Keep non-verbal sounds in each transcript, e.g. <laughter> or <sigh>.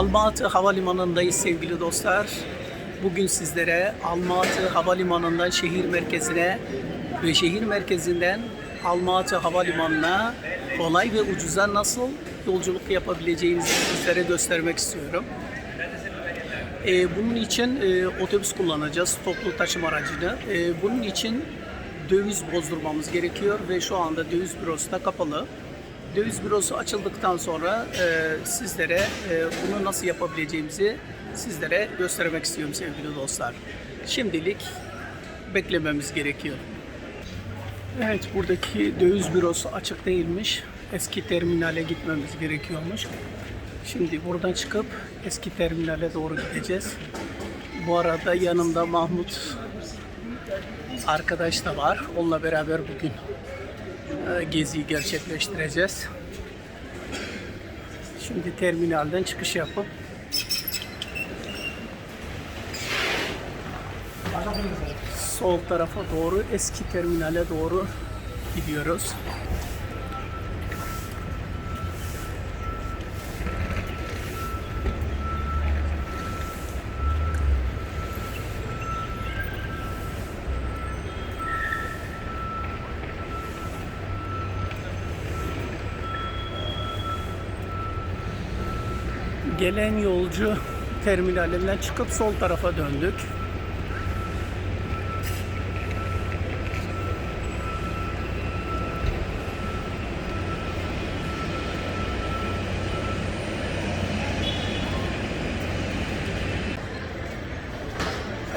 Almatı Havalimanı'ndayız sevgili dostlar. Bugün sizlere Almatı Havalimanı'ndan şehir merkezine ve şehir merkezinden Almatı Havalimanı'na kolay ve ucuza nasıl yolculuk yapabileceğinizi sizlere göstermek istiyorum. Ee, bunun için e, otobüs kullanacağız, toplu taşıma aracını. Ee, bunun için döviz bozdurmamız gerekiyor ve şu anda döviz bürosu da kapalı. Döviz bürosu açıldıktan sonra e, sizlere e, bunu nasıl yapabileceğimizi sizlere göstermek istiyorum sevgili dostlar. Şimdilik beklememiz gerekiyor. Evet buradaki döviz bürosu açık değilmiş. Eski terminale gitmemiz gerekiyormuş. Şimdi buradan çıkıp eski terminale doğru gideceğiz. Bu arada yanımda Mahmut arkadaş da var. Onunla beraber bugün geziyi gerçekleştireceğiz. Şimdi terminalden çıkış yapıp sol tarafa doğru eski terminale doğru gidiyoruz. Gelen yolcu terminalinden çıkıp sol tarafa döndük.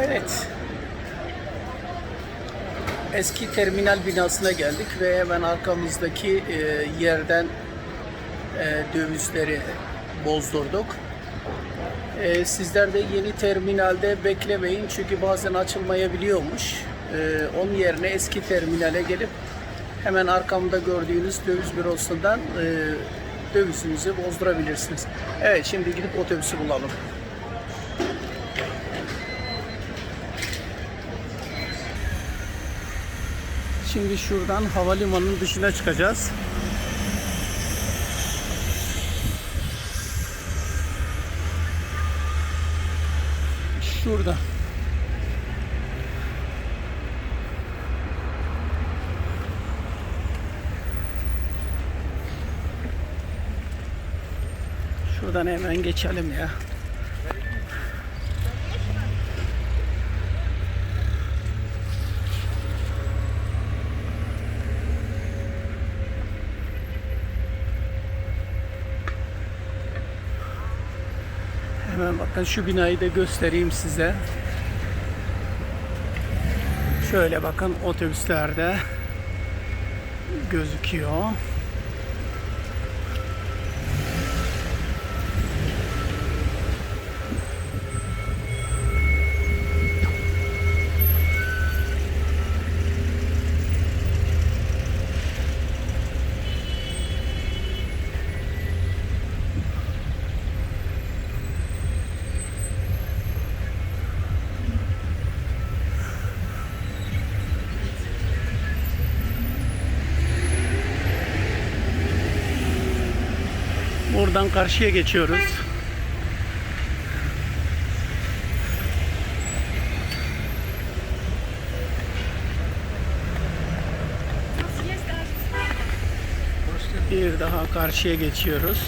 Evet. Eski terminal binasına geldik ve hemen arkamızdaki e, yerden e, dövizleri bozdurduk. E, sizler de yeni terminalde beklemeyin çünkü bazen açılmayabiliyormuş. E, onun yerine eski terminale gelip hemen arkamda gördüğünüz döviz bürosundan e, dövizinizi bozdurabilirsiniz. Evet şimdi gidip otobüsü bulalım. Şimdi şuradan havalimanının dışına çıkacağız. Şurada. Şuradan hemen geçelim ya. Hemen bakın şu binayı da göstereyim size. Şöyle bakın otobüslerde gözüküyor. Buradan karşıya geçiyoruz. Bir daha karşıya geçiyoruz.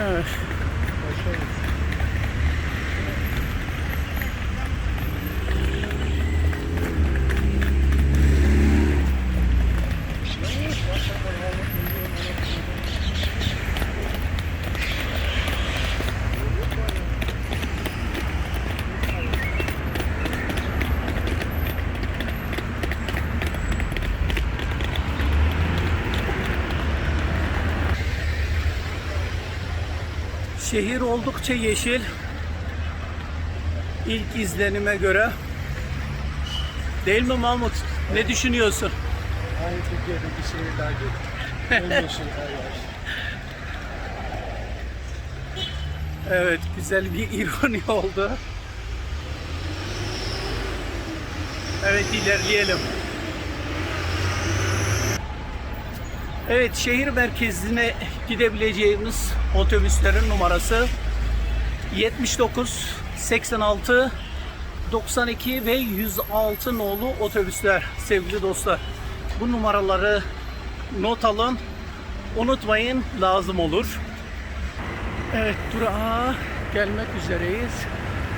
Evet. Şehir oldukça yeşil. İlk izlenime göre Değil mi Mahmut? Ne düşünüyorsun? Aynı Türkiye'deki şehirler gibi. Yemyeşil her yer. Evet, güzel bir <laughs> ironi oldu. Evet, ilerleyelim. Evet, şehir merkezine gidebileceğimiz otobüslerin numarası 79, 86, 92 ve 106 nolu otobüsler sevgili dostlar. Bu numaraları not alın. Unutmayın lazım olur. Evet durağa gelmek üzereyiz.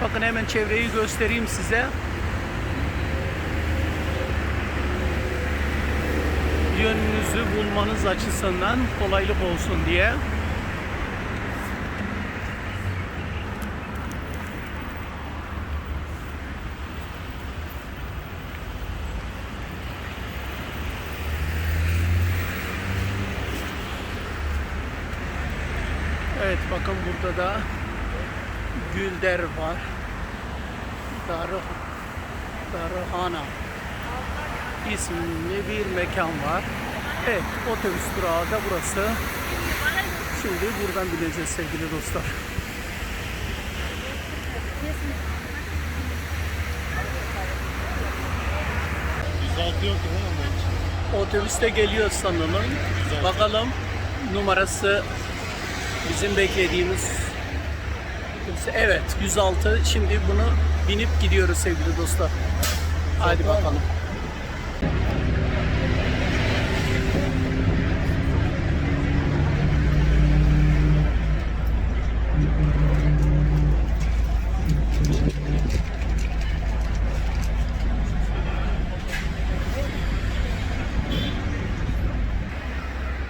Bakın hemen çevreyi göstereyim size. Yönünüzü bulmanız açısından kolaylık olsun diye. Evet bakın burada da Gülder var. Darı, Darıhana isimli bir mekan var. Evet otobüs durağı da burası. Şimdi buradan bineceğiz sevgili dostlar. Otobüste geliyor sanırım. Bakalım numarası bizim beklediğimiz Evet 106. Şimdi bunu binip gidiyoruz sevgili dostlar. Hadi bakalım.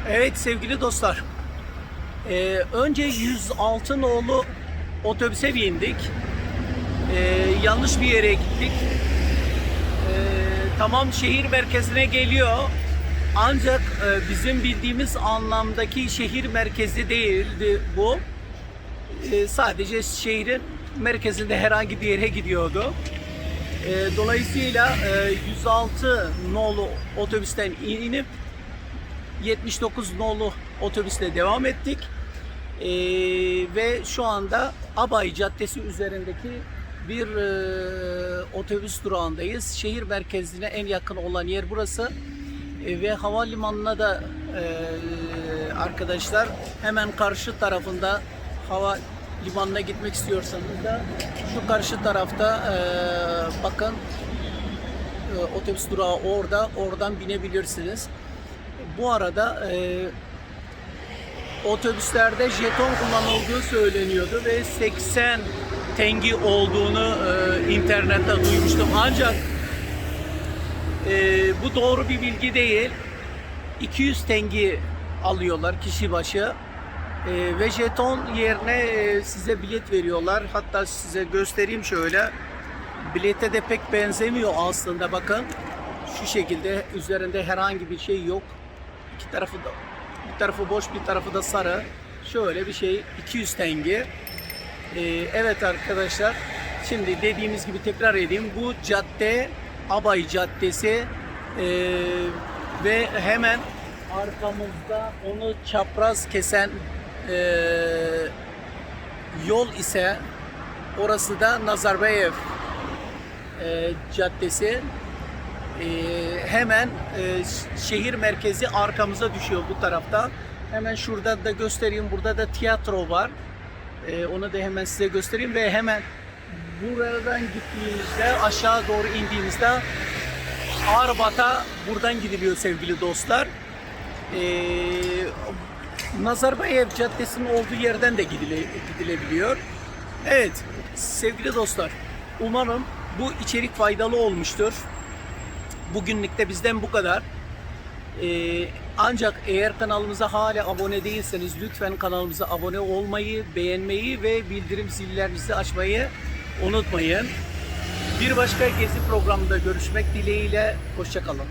Evet sevgili dostlar. Ee, önce 106 nolu otobüse bindik. Ee, yanlış bir yere gittik. Ee, tamam şehir merkezine geliyor. Ancak e, bizim bildiğimiz anlamdaki şehir merkezi değildi bu. Ee, sadece şehrin merkezinde herhangi bir yere gidiyordu. Ee, dolayısıyla e, 106 nolu otobüsten inip 79 nolu otobüsle devam ettik. Ee, ve şu anda Abay Caddesi üzerindeki bir e, otobüs durağındayız. Şehir merkezine en yakın olan yer burası. E, ve havalimanına da e, arkadaşlar hemen karşı tarafında hava limanına gitmek istiyorsanız da şu karşı tarafta e, bakın e, otobüs durağı orada oradan binebilirsiniz. Bu arada e, otobüslerde jeton kullanıldığı söyleniyordu ve 80 tengi olduğunu e, internette duymuştum. Ancak e, bu doğru bir bilgi değil. 200 tengi alıyorlar kişi başı. E, ve jeton yerine e, size bilet veriyorlar. Hatta size göstereyim şöyle. Bilete de pek benzemiyor aslında bakın. Şu şekilde üzerinde herhangi bir şey yok. İki tarafı da bir tarafı boş bir tarafı da sarı. Şöyle bir şey 200 tengi. Ee, evet arkadaşlar şimdi dediğimiz gibi tekrar edeyim. Bu cadde Abay Caddesi Ee, ve hemen arkamızda onu çapraz kesen ee, yol ise orası da Nazarbayev e, Caddesi. E, hemen e, şehir merkezi arkamıza düşüyor bu tarafta. Hemen şurada da göstereyim. Burada da tiyatro var. E, onu da hemen size göstereyim ve hemen buradan gittiğimizde aşağı doğru indiğimizde Arbat'a buradan gidiliyor sevgili dostlar. E, Nazarbayev Caddesi'nin olduğu yerden de gidile, gidilebiliyor. Evet sevgili dostlar umarım bu içerik faydalı olmuştur. Bugünlük de bizden bu kadar. Ee, ancak eğer kanalımıza hala abone değilseniz lütfen kanalımıza abone olmayı, beğenmeyi ve bildirim zillerinizi açmayı unutmayın. Bir başka gezi programında görüşmek dileğiyle. Hoşçakalın.